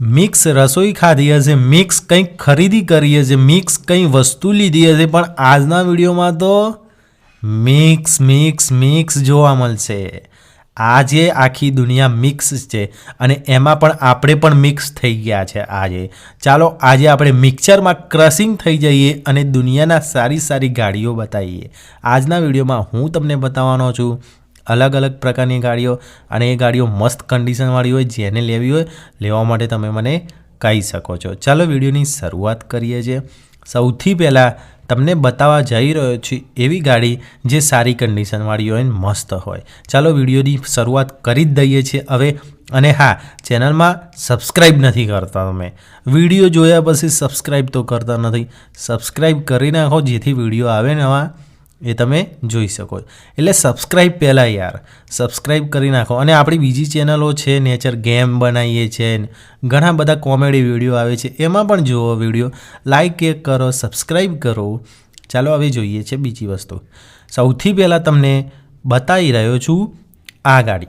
Mix રસોઈ ખાધી હશે, મિક્સ કંઈક ખરીદી કરી હશે, મિક્સ કંઈ વસ્તુ લીધી હશે, પણ આજના વિડીયોમાં તો મિક્સ મિક્સ મિક્સ જોવા મળશે. આજે આખી દુનિયા મિક્સ છે અને એમાં પણ આપણે પણ મિક્સ થઈ ગયા છે આજે. ચાલો, આજે આપણે મિક્સરમાં ક્રશિંગ થઈ જઈએ અને દુનિયાના સારી સારી ગાડીઓ બતાવીએ. આજના વિડીયોમાં હું તમને બતાવવાનો છું અલગ અલગ પ્રકારની ગાડીઓ અને એ ગાડીઓ મસ્ત કન્ડિશનવાળી હોય, જેને લેવી હોય, લેવા માટે તમે મને કહી શકો છો. ચાલો વિડીયોની શરૂઆત કરીએ છીએ સૌથી પહેલાં તમને બતાવવા જઈ રહ્યો છું એવી ગાડી જે સારી કન્ડિશનવાળી હોય મસ્ત હોય. ચાલો વિડીયોની શરૂઆત કરી જ દઈએ છીએ હવે. અને હા, ચેનલમાં સબસ્ક્રાઈબ નથી કરતા તમે. વીડિયો જોયા પછી સબસ્ક્રાઈબ તો કરતા નથી. સબસ્ક્રાઈબ કરી નાખો, જેથી વીડિયો આવે નવા. એ તમે જોઈ શકો. એટલે સબસ્ક્રાઈબ પહેલાં યાર. સબસ્ક્રાઈબ કરી નાખો. અને આપણી બીજી ચેનલો છે નેચર ગેમ બનાવીએ છીએ ઘણા બધા કોમેડી વીડિયો આવે છે, એમાં પણ જુઓ વીડિયો લાઈક એક કરો સબસ્ક્રાઈબ કરો. ચાલો હવે જોઈએ છે બીજી વસ્તુ. સૌથી પહેલાં તમને બતાવી રહ્યો છું આ ગાડી.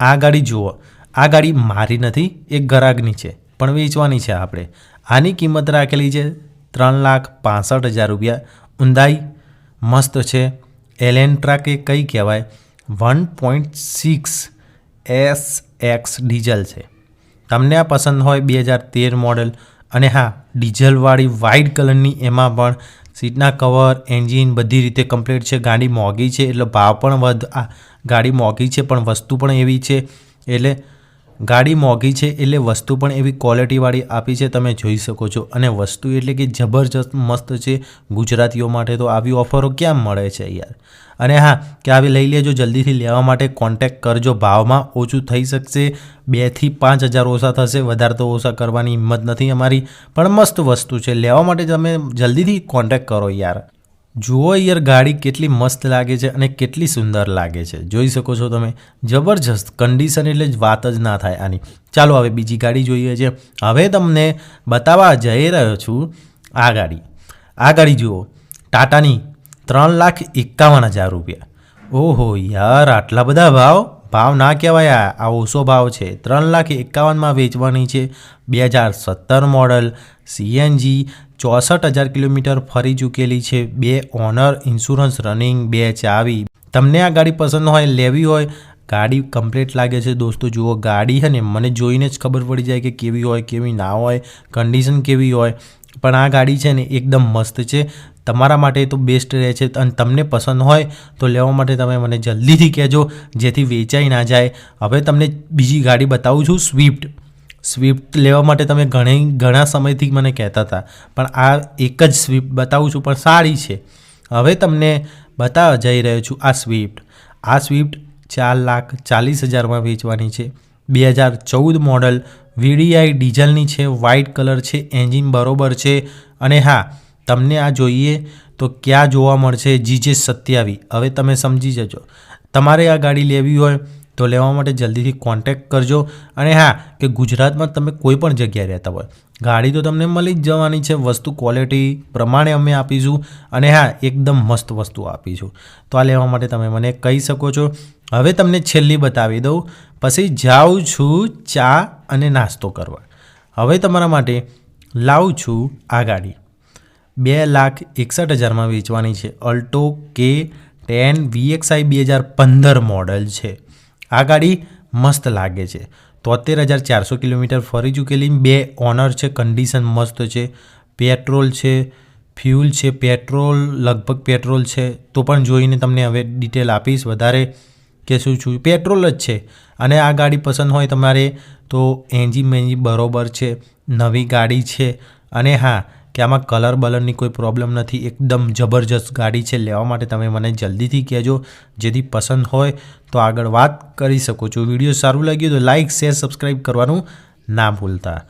આ ગાડી જુઓ. આ ગાડી મારી નથી, એક ગરાગની છે. પણ વેચવાની છે આપણે. આની કિંમત રાખેલી છે ત્રણ લાખ પાસઠ હજાર રૂપિયા. ઊંધાઈ મસ્ત છે. એલેન્ટ્રા કે કઈ કહેવાય? One point six S X diesel છે. તમને આ પસંદ હોય બે હજાર તેર મોડલ અને હા ડીઝલવાળી વ્હાઇટ કલરની એમાં પણ સીટના કવર એન્જિન બધી રીતે કમ્પ્લીટ છે. ગાડી મોંઘી છે, એટલે ભાવ પણ વધ આ ગાડી મોંઘી છે, પણ વસ્તુ પણ એવી છે. એટલે ગાડી મોંઘી છે એટલે વસ્તુ પણ એવી ક્વોલિટીવાળી આપી છે, તમે જોઈ શકો છો. અને વસ્તુ એટલે કે જબરજસ્ત મસ્ત છે, ગુજરાતીઓ માટે તો આવી ઓફરો ક્યાં મળે છે યાર? અને હા, કે આવી લઈ લેજો, જલ્દીથી લેવા માટે કોન્ટેક્ટ કરજો, ભાવમાં ઓછું થઈ શકશે. બેથી પાંચ હજાર ઓછા થશે, વધારે તો ઓછા કરવાની હિંમત નથી અમારી. પણ મસ્ત વસ્તુ છે, લેવા માટે તમે જલ્દીથી કોન્ટેક્ટ કરો યાર. જુઓ યાર ગાડી કેટલી મસ્ત લાગે છે અને કેટલી સુંદર લાગે છે. જોઈ શકો છો તમે, જબરજસ્ત કન્ડિશન એટલે જ વાત જ ના થાય આની. ચાલો હવે બીજી ગાડી જોઈએ છે. હવે તમને બતાવવા જઈ રહ્યો છું આ ગાડી. આ ગાડી જુઓ, ટાટાની ત્રણ લાખ એકાવન હજાર રૂપિયા. ઓહો યાર, આટલા બધા ભાવ? ભાવ ના કહેવાય આ ઓછો ભાવ છે. ત્રણ લાખ એકાવનમાં વેચવાની છે. બે હજાર સત્તર મોડલ સીએનજી ચોસઠ હજાર કિલોમીટર ફરી ચૂકેલી છે. બે ઓનર ઇન્સ્યોરન્સ રનિંગ બે ચાવી. તમને આ ગાડી પસંદ હોય, લેવી હોય, ગાડી કમ્પ્લીટ લાગે છે. દોસ્તો, જુઓ, ગાડી છે ને, મને જોઈને જ ખબર પડી જાય કે કેવી હોય, કેવી ના હોય કન્ડિશન કેવી હોય. પણ આ ગાડી છે ને, એકદમ મસ્ત છે. તમારા માટે તો બેસ્ટ રહે છે. અને તમને પસંદ હોય, તો લેવા માટે તમે મને જલ્દીથી કહેજો, જેથી વેચાઈ ના જાય. હવે તમને બીજી ગાડી બતાવું છું સ્વિફ્ટ સ્વિફ્ટ લેવા માટે તમે ઘણી, ઘણા સમયથી મને કહેતા હતા. પણ આ એક જ સ્વિફ્ટ બતાવું છું, પણ સારી છે. હવે તમને બતાવવા જઈ રહ્યો છું આ સ્વિફ્ટ આ સ્વિફ્ટ ચાર લાખ ચાલીસ હજારમાં વેચવાની છે. બે હજાર ચૌદ મોડલ વીડીઆઈ ડીઝલની છે, વ્હાઇટ કલર છે, એન્જિન બરોબર છે. અને હા, તમને આ જોઈએ તો ક્યાં જોવા મળશે? જીજે સત્યાવી. હવે તમે સમજી જજો. તમારે આ ગાડી લેવી હોય તો લેવા માટે જલ્દીથી કોન્ટેક્ટ કરજો. અને હા, કે ગુજરાતમાં તમે કોઈ પણ જગ્યાએ રહેતા હોય, ગાડી તો તમને મળી જ જવાની છે, વસ્તુ ક્વોલિટી પ્રમાણે અમે આપીશું અને હા, એકદમ મસ્ત વસ્તુ આપીશું. તો આ લેવા માટે તમે મને કહી શકો છો. હવે તમને છેલ્લી બતાવી દઉં. પછી જાઉં છું ચા અને નાસ્તો કરવા. હવે તમારા માટે લાવું છું આ ગાડી. બે લાખ એકસઠ હજારમાં વેચવાની છે. અલ્ટો કે ટેન વીએક્સઆઈ બે હજાર પંદર મોડલ છે. આ ગાડી મસ્ત લાગે છે. તોતેર હજાર ચારસો કિલોમીટર ફરી ચૂકેલી. બે ઓનર છે કન્ડિશન મસ્ત છે. પેટ્રોલ છે, ફ્યુલ છે, પેટ્રોલ, લગભગ પેટ્રોલ છે. તો પણ જોઈને તમને હવે ડિટેલ આપીશ વધારે કે શું છું. પેટ્રોલ જ છે. અને આ ગાડી પસંદ હોય તમારે તો એન્જિન મેન્જિન બરોબર છે. નવી ગાડી છે. અને હા કે કલર બલરની કોઈ પ્રોબ્લેમ નથી. એકદમ જબરજસ્ત ગાડી છે. લેવા માટે તમે મને જલ્દીથી કહેજો. જેથી પસંદ હોય તો આગળ વાત કરી શકો છો. વીડિયો સારું લાગ્યું તો લાઇક શેર સબસ્ક્રાઈબ કરવાનું ના ભૂલતા.